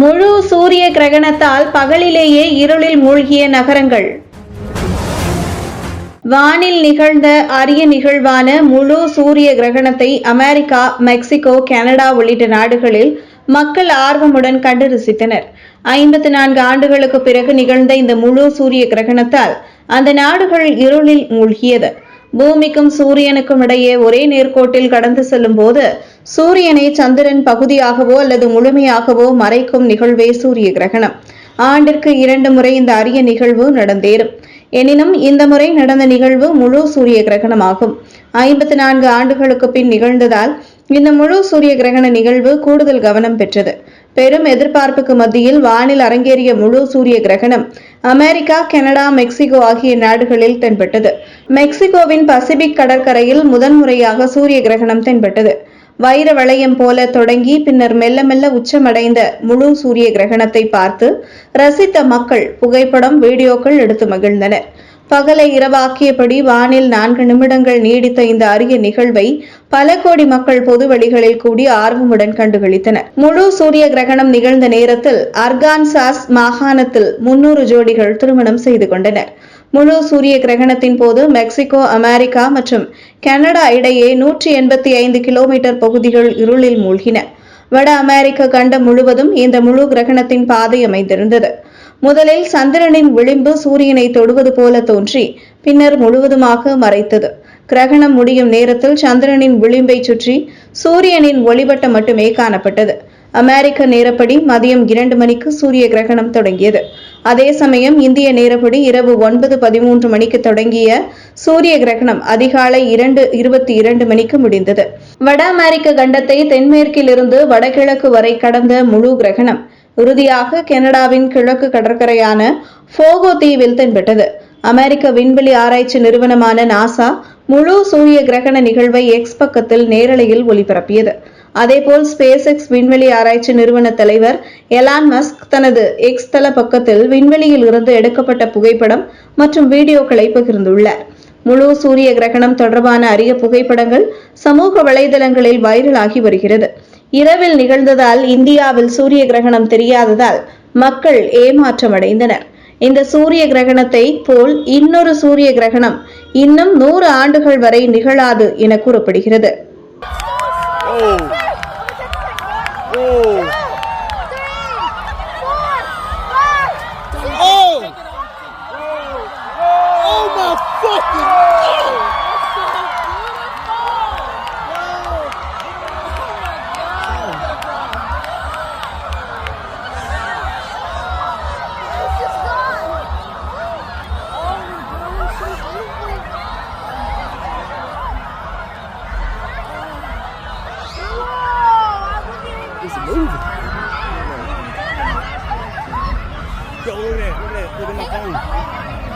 முழு சூரிய கிரகணத்தால் பகலிலேயே இருளில் மூழ்கிய நகரங்கள். வானில் நிகழ்ந்த அரிய நிகழ்வான முழு சூரிய கிரகணத்தை அமெரிக்கா மெக்சிகோ கனடா உள்ளிட்ட நாடுகளில் மக்கள் ஆர்வமுடன் கண்டு ரசித்தனர். ஐம்பத்தி நான்கு ஆண்டுகளுக்கு பிறகு நிகழ்ந்த இந்த முழு சூரிய கிரகணத்தால் அந்த நாடுகள் இருளில் மூழ்கியது. பூமிக்கும் சூரியனுக்கும் இடையே ஒரே நேர்கோட்டில் கடந்து செல்லும் போது சூரியனை சந்திரன் பகுதியாகவோ அல்லது முழுமையாகவோ மறைக்கும் நிகழ்வே சூரிய கிரகணம். ஆண்டிற்கு இரண்டு முறை இந்த அரிய நிகழ்வு நடந்தேறும். எனினும் இந்த முறை நடந்த நிகழ்வு முழு சூரிய கிரகணமாகும். ஐம்பத்தி நான்கு ஆண்டுகளுக்கு பின் நிகழ்ந்ததால் இந்த முழு சூரிய கிரகண நிகழ்வு கூடுதல் கவனம் பெற்றது. பெரும் எதிர்பார்ப்புக்கு மத்தியில் வானில் அரங்கேறிய முழு சூரிய கிரகணம் அமெரிக்கா கனடா மெக்சிகோ ஆகிய நாடுகளில் தென்பட்டது. மெக்சிகோவின் பசிபிக் கடற்கரையில் முதன்முறையாக சூரிய கிரகணம் தென்பட்டது. வைர வளையம் போல தொடங்கி பின்னர் மெல்ல மெல்ல உச்சமடைந்த முழு சூரிய கிரகணத்தை பார்த்து ரசித்த மக்கள் புகைப்படம் வீடியோக்கள் எடுத்து மகிழ்ந்தனர். பகலை இரவாக்கியபடி வானில் நான்கு நிமிடங்கள் நீடித்த இந்த அரிய நிகழ்வை பல கோடி மக்கள் பொது வழிகளில் கூடி ஆர்வமுடன் கண்டுகளித்தனர். முழு சூரிய கிரகணம் நிகழ்ந்த நேரத்தில் அர்கான்சாஸ் மாகாணத்தில் முன்னூறு ஜோடிகள் திருமணம் செய்து கொண்டனர். முழு சூரிய கிரகணத்தின் போது மெக்சிகோ அமெரிக்கா மற்றும் கனடா இடையே நூற்றி எண்பத்தி ஐந்து கிலோமீட்டர் பகுதிகள் இருளில் மூழ்கின. வட அமெரிக்க கண்டம் முழுவதும் இந்த முழு கிரகணத்தின் பாதை அமைந்திருந்தது. முதலில் சந்திரனின் விளிம்பு சூரியனை தொடுவது போல தோன்றி பின்னர் முழுவதுமாக மறைத்தது. கிரகணம் முடியும் நேரத்தில் சந்திரனின் விளிம்பை சுற்றி சூரியனின் ஒளிவட்டம் மட்டுமே காணப்பட்டது. அமெரிக்க நேரப்படி மதியம் இரண்டு மணிக்கு சூரிய கிரகணம் தொடங்கியது. அதே சமயம் இந்திய நேரப்படி இரவு ஒன்பது பதிமூன்று மணிக்கு தொடங்கிய சூரிய கிரகணம் அதிகாலை இரண்டு இருபத்தி இரண்டு மணிக்கு முடிந்தது. வட அமெரிக்க கண்டத்தை தென்மேற்கில் இருந்து வடகிழக்கு வரை கடந்த முழு கிரகணம். இறுதியாக கனடாவின் கிழக்கு கடற்கரையான போகோ தீவில் தென்பட்டது. அமெரிக்க விண்வெளி ஆராய்ச்சி நிறுவனமான நாசா முழு சூரிய கிரகண நிகழ்வை எக்ஸ் பக்கத்தில் நேரலையில் ஒளிபரப்பியது. அதேபோல் ஸ்பேஸ் எக்ஸ் விண்வெளி ஆராய்ச்சி நிறுவன தலைவர் எலான் மஸ்க் தனது எக்ஸ் தள பக்கத்தில் விண்வெளியில் இருந்து எடுக்கப்பட்ட புகைப்படம் மற்றும் வீடியோக்களை பகிர்ந்துள்ளார். முழு சூரிய கிரகணம் தொடர்பான அரிய புகைப்படங்கள் சமூக வலைதளங்களில் வைரலாகி வருகிறது. இரவில் நிகழ்ந்ததால் இந்தியாவில் சூரிய கிரகணம் தெரியாததால் மக்கள் ஏமாற்றமடைந்தனர். இந்த சூரிய கிரகணத்தை போல் இன்னொரு சூரிய கிரகணம் இன்னும் நூறு ஆண்டுகள் வரை நிகழாது என கூறப்படுகிறது. 走路嘞，路嘞，路跟那走。